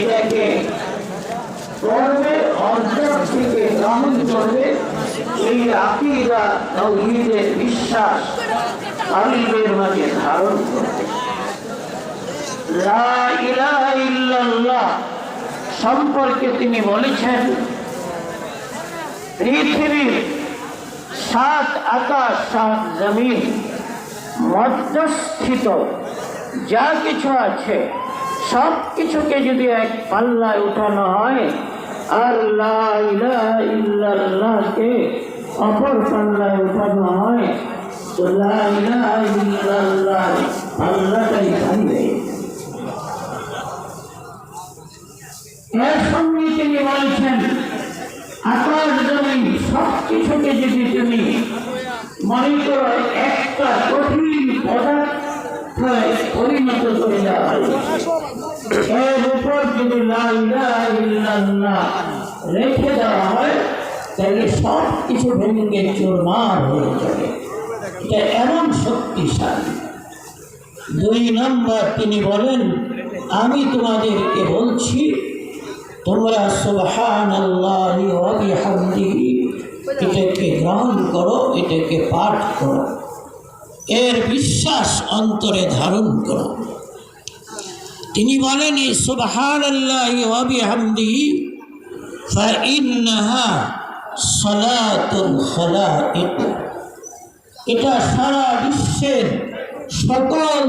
এটাকে করবে থেকে গ্রহণ করবে। এই তৌহিদের বিশ্বাস। আলিমের মাঝে ধারণ করবে সম্পর্কে তিনি বলেছেন, পৃথিবীর সাত আকাশ, সাত জমিন মধ্যস্থিত। যা কিছু আছে সব কিছুকে যদি এক পাল্লায় উঠানো হয়, আর অপর পাল্লায় উঠানো হয় তিনি বলেছেন, আকাশ জমি সব কিছুকে যদি তুমি মনে করো একটা কঠিন পদার্থে পরিণত করে দেওয়া হয় এর উপর যদি রেখে দেওয়া হয় তাহলে সব কিছু ভেঙে চুরমার হয়ে যাবে এটা এমন শক্তিশালী দুই নম্বর তিনি বলেন আমি তোমাদেরকে বলছি তোমরা সুবহান এটাকে গ্রহণ করো এটাকে পাঠ করো এর বিশ্বাস অন্তরে ধারণ করো। তিনি বলেন এই সুবহান আল্লাহ হামদি ফাইন্নাহা সলাতুল এটা সারা বিশ্বের সকল